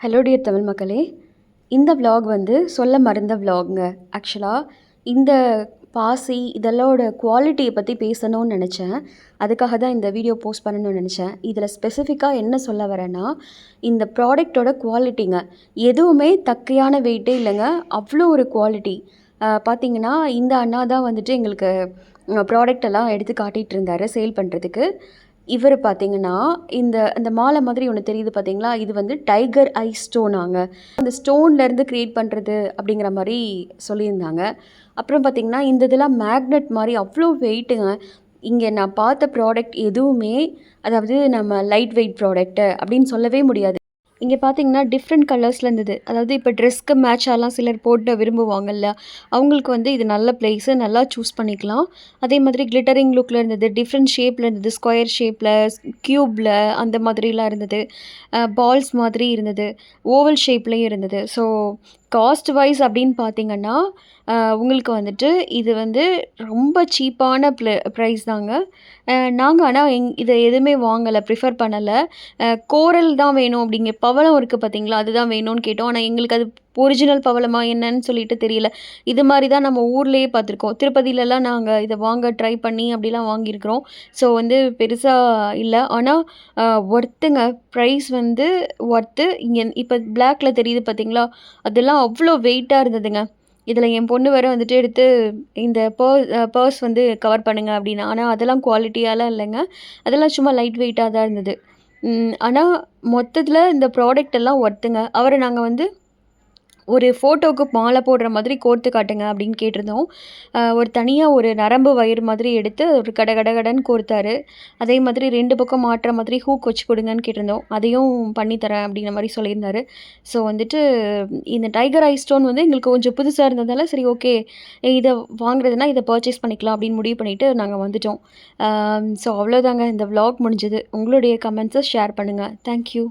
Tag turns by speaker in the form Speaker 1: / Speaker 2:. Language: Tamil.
Speaker 1: ஹலோ டியர் தமிழ் மக்களே. இந்த வ்ளாக் வந்து சொல்ல மறந்த வ்ளாக்ங்க ஆக்சுவலாக இந்த பாசி இதெல்லோட குவாலிட்டியை பற்றி பேசணும்னு நினச்சேன். அதுக்காக தான் இந்த வீடியோ போஸ்ட் பண்ணணும்னு நினச்சேன். இதில் ஸ்பெசிஃபிக்காக என்ன சொல்ல வரேன்னா இந்த ப்ராடக்டோட குவாலிட்டிங்க எதுவுமே தக்கையான வெயிட்டே இல்லைங்க. அவ்வளோ ஒரு குவாலிட்டி பார்த்தீங்கன்னா இந்த அண்ணா தான் வந்துட்டு எங்களுக்கு ப்ராடக்ட் எல்லாம் எடுத்து காட்டிகிட்டு இருந்தார் சேல் பண்ணுறதுக்கு இவர் பார்த்தீங்கன்னா இந்த இந்த மாலை மாதிரி ஒன்று தெரியுது பார்த்தீங்களா இது வந்து டைகர் ஐ ஸ்டோனாங்க அந்த ஸ்டோன்லேருந்து க்ரியேட் பண்ணுறது அப்படிங்கிற மாதிரி சொல்லியிருந்தாங்க. அப்புறம் பார்த்தீங்கன்னா இந்த இதெல்லாம் மேக்னெட் மாதிரி அவ்வளோ வெயிட்டுங்க இங்கே நான் பார்த்த ப்ராடக்ட் எதுவுமே அதாவது நம்ம லைட் வெயிட் ப்ராடக்ட்டு அப்படின்னு சொல்லவே முடியாது. இங்கே பார்த்தீங்கன்னா டிஃப்ரெண்ட் கலர்ஸில் இருந்தது. அதாவது இப்போ ட்ரெஸ்க்கு மேட்ச் சிலர் போட்டு விரும்புவாங்கல்ல அவங்களுக்கு வந்து இது நல்ல பிளேஸு நல்லா சூஸ் பண்ணிக்கலாம். அதே மாதிரி கிளிட்டரிங் லுக்கில் இருந்தது டிஃப்ரெண்ட் ஷேப்பில் இருந்தது ஸ்கொயர் ஷேப்பில் க்யூப்பில் அந்த மாதிரிலாம் இருந்தது. பால்ஸ் மாதிரி இருந்தது ஓவல் ஷேப்லேயும் இருந்தது. ஸோ காஸ்ட் வைஸ் அப்படின்னு பார்த்தீங்கன்னா உங்களுக்கு வந்துட்டு இது வந்து ரொம்ப சீப்பான ப்ள ப்ரைஸ் தாங்க. நாங்கள் ஆனால் எங் இதை எதுவுமே வாங்கலை ப்ரிஃபர் பண்ணலை. கோரல் தான் வேணும் அப்படிங்க பவளம் இருக்குது பார்த்தீங்களா அதுதான் வேணும்னு கேட்டோம். ஆனால் எங்களுக்கு அது ஒரிஜினல் பவளமா என்னன்னு சொல்லிட்டு தெரியல. இது மாதிரி தான் நம்ம ஊர்லேயே பார்த்துருக்கோம் திருப்பதியிலலாம் நாங்கள் இதை வாங்க ட்ரை பண்ணி அப்படிலாம் வாங்கியிருக்கிறோம். ஸோ வந்து பெருசாக இல்லை. ஆனால் ஒர்த்துங்க ப்ரைஸ் வந்து ஒர்த்து இங்கே இப்போ பிளாக்ல தெரியுது பார்த்தீங்களா அதெல்லாம் அவ்வளோ வெயிட்டாக இருந்ததுங்க. இதில் என் பொண்ணு வேற வந்துட்டு எடுத்து இந்த பர் பர்ஸ் வந்து கவர் பண்ணுங்க அப்படின்னா. ஆனால் அதெல்லாம் குவாலிட்டியாலாம் இல்லைங்க. அதெல்லாம் சும்மா லைட் வெயிட்டாக தான் இருந்தது. ஆனால் மொத்தத்தில் இந்த ப்ராடக்ட் எல்லாம் ஒர்த்துங்க அவரை நாங்கள் வந்து ஒரு ஃபோட்டோவுக்கு மாலை போடுற மாதிரி கோர்த்து காட்டுங்க அப்படின்னு கேட்டிருந்தோம். ஒரு தனியாக ஒரு நரம்பு வயிறு மாதிரி எடுத்து ஒரு கட கட கடன்னு கோர்த்தாரு. அதே மாதிரி ரெண்டு பக்கம் மாட்டுற மாதிரி ஹூக் வச்சு கொடுங்கன்னு கேட்டிருந்தோம். அதையும் பண்ணித்தரேன் அப்படிங்கிற மாதிரி சொல்லியிருந்தாரு. ஸோ வந்துட்டு இந்த டைகர் ஐ ஸ்டோன் வந்து எங்களுக்கு கொஞ்சம் புதுசாக இருந்ததால சரி ஓகே இதை வாங்குறதுனா இதை பர்ச்சேஸ் பண்ணிக்கலாம் அப்படின்னு முடிவு பண்ணிவிட்டு நாங்கள் வந்துட்டோம். ஸோ அவ்வளோதாங்க இந்த vlog முடிஞ்சது. உங்களுடைய கமெண்ட்ஸை ஷேர் பண்ணுங்கள் தேங்க்யூ